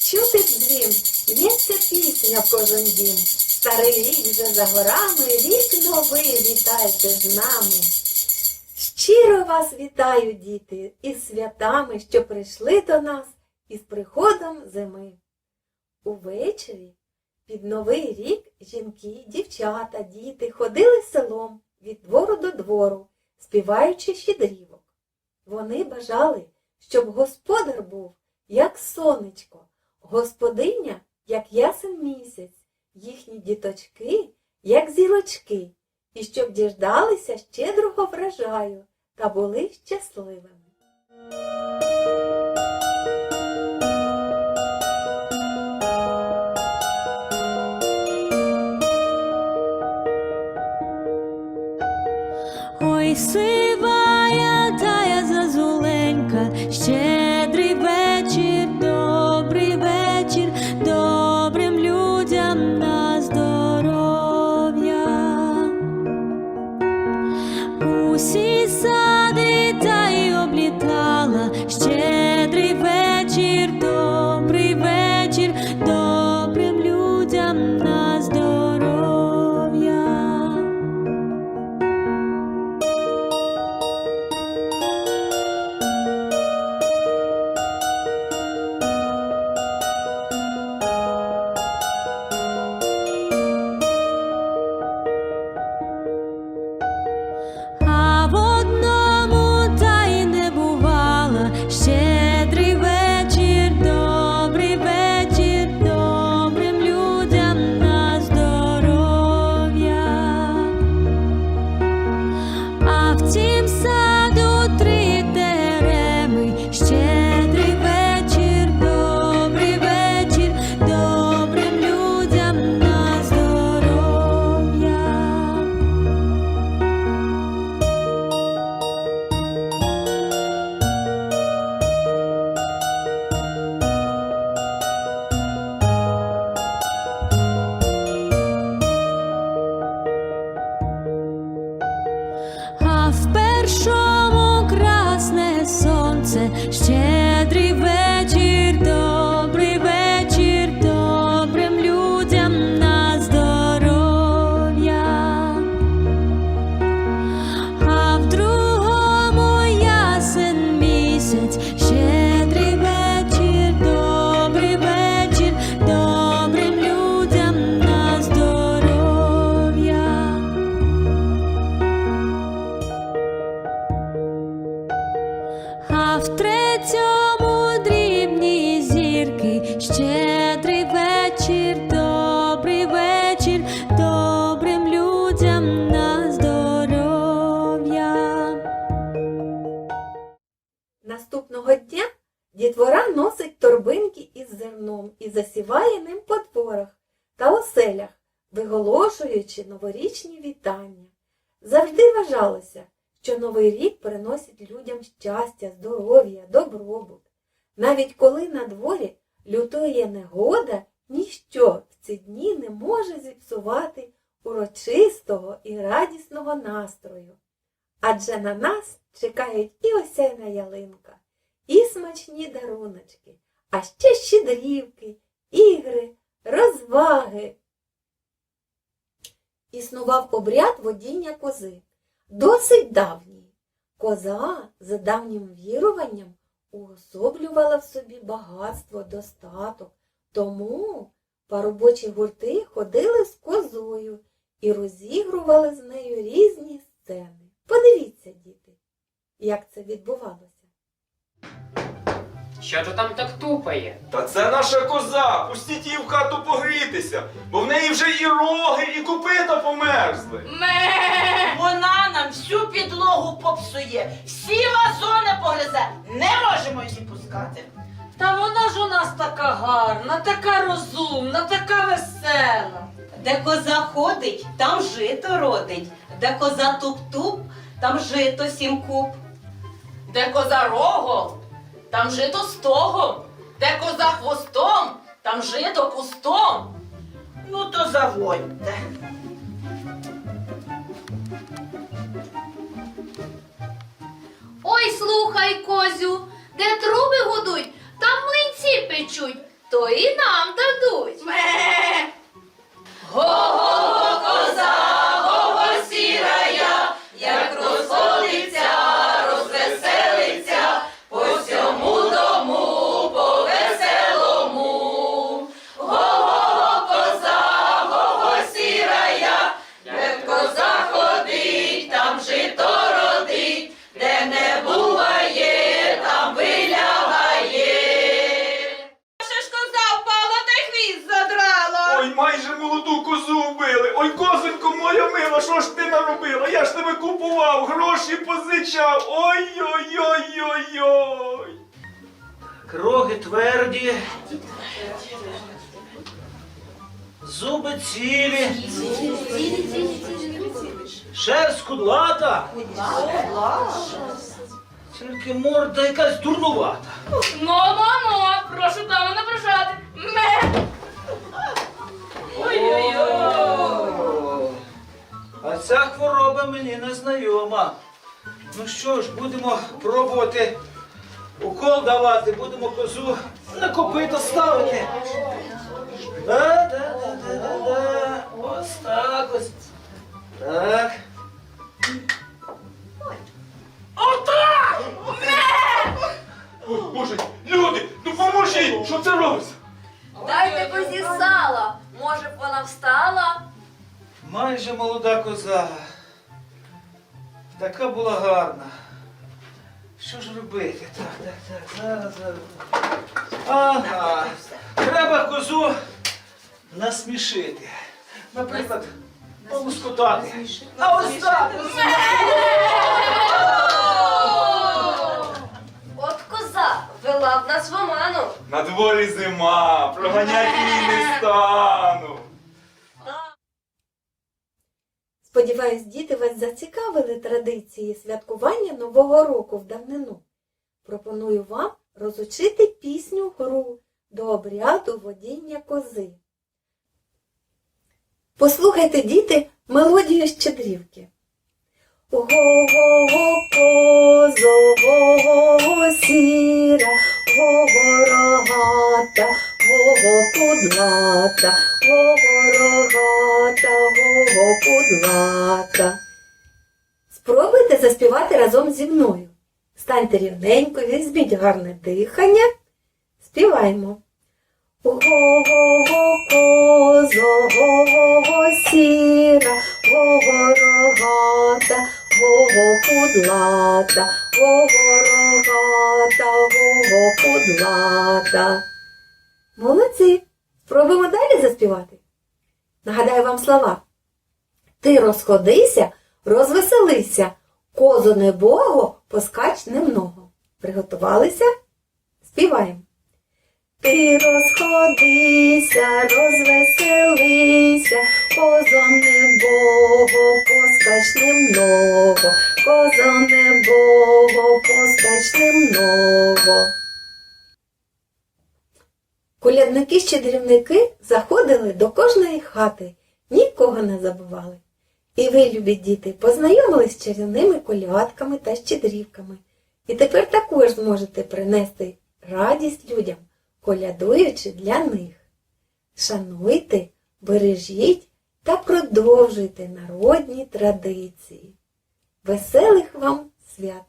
чути дзвін, лється пісня в кожен дім. Старий рік вже за горами, рік новий вітайте з нами. Щиро вас вітаю, діти, із святами, що прийшли до нас, із приходом зими. Увечері під новий рік жінки, дівчата, діти ходили селом від двору до двору, співаючи щедрівок. Вони бажали, щоб господар був, як сонечко, господиня, як ясен місяць, їхні діточки, як зірочки, і щоб діждалися щедрого врожаю та були щасливими. Наступного дня дітвора носить торбинки із зерном і засіває ним по дворах та оселях, виголошуючи новорічні вітання. Завжди вважалося, що Новий рік приносить людям щастя, здоров'я, добробут. Навіть коли на дворі лютує негода, ніщо в ці дні не може зіпсувати урочистого і радісного настрою. Адже на нас чекають і осяйна ялинка, і смачні даруночки, а ще щедрівки, ігри, розваги. Існував обряд водіння кози, досить давній. Коза, за давнім віруванням, уособлювала в собі багатство, достаток. Тому парубочі гурти ходили з козою і розігрували з нею різні сцени. Подивіться, як це відбувалося. Що то там так тупає? Та це наша коза, пустіть її в хату погрітися, бо в неї вже і роги, і копита померзли. Ме! Вона нам всю підлогу попсує, всі вазони погризе. Не можемо її пускати. Та вона ж у нас така гарна, така розумна, така весела. Де коза ходить, там жито родить, де коза туп-туп, там жито сім куб. Де коза рогом, там жито стогом, де коза хвостом, там жито кустом. Ну то заводьте. Ой, слухай, козю, де труби гудуть, там млинці печуть, то і нам козонько моя мила, що ж ти наробила? Я ж тебе купував, гроші позичав. Ой-ой-ой-ой-ой. Кроги тверді. Зуби цілі. Шерсть кудлата. Тільки морда якась дурнувата. Ну, мамо, прошу дами не. Ме. Ой-ой-ой. А ця хвороба мені не знайома. Ну що ж, будемо пробувати укол давати, будемо козу на копито ставити. Да-да-да-да-да. Ось так ось. Так. Ой, Боже, люди, ну поможіть, що це робиться? Дайте козі сала. Може б вона встала? Майже молода коза. Така була гарна. Що ж робити? Так, так, так, зараз, зараз. Ага. Треба козу насмішити. Наприклад, полускотати. А ось так. От коза вела б нас в оману. На дворі зима, проганяти її не стану. Сподіваюсь, діти вас зацікавили традиції святкування Нового року в давнину. Пропоную вам розучити пісню гру до обряду водіння кози. Послухайте, діти, мелодію щедрівки. Го-го-го, козо, го-го, сіра, го-го, рогата, го-го, кудлата, го-го, рогата, го-го, кудлата. Спробуйте заспівати разом зі мною. Станьте рівненько, візьміть гарне дихання. Співаємо. Го-го-го, козо, го-го-го, сіра, го-го, рогата, го-го, кудлата, го-го, рогата, го-го, кудлата. Молодці! Спробуємо далі заспівати. Нагадаю вам слова. Ти розходися, розвеселися, козу небого, поскач немного. Приготувалися? Співаємо. Ти розходися, розвеселися, козо небого, поскач немного, козо небого, поскач немного. Колядники-щедрівники заходили до кожної хати, нікого не забували. І ви, любі діти, познайомились з чарівними колядками та щедрівками. І тепер також зможете принести радість людям, колядуючи для них. Шануйте, бережіть та продовжуйте народні традиції. Веселих вам свят!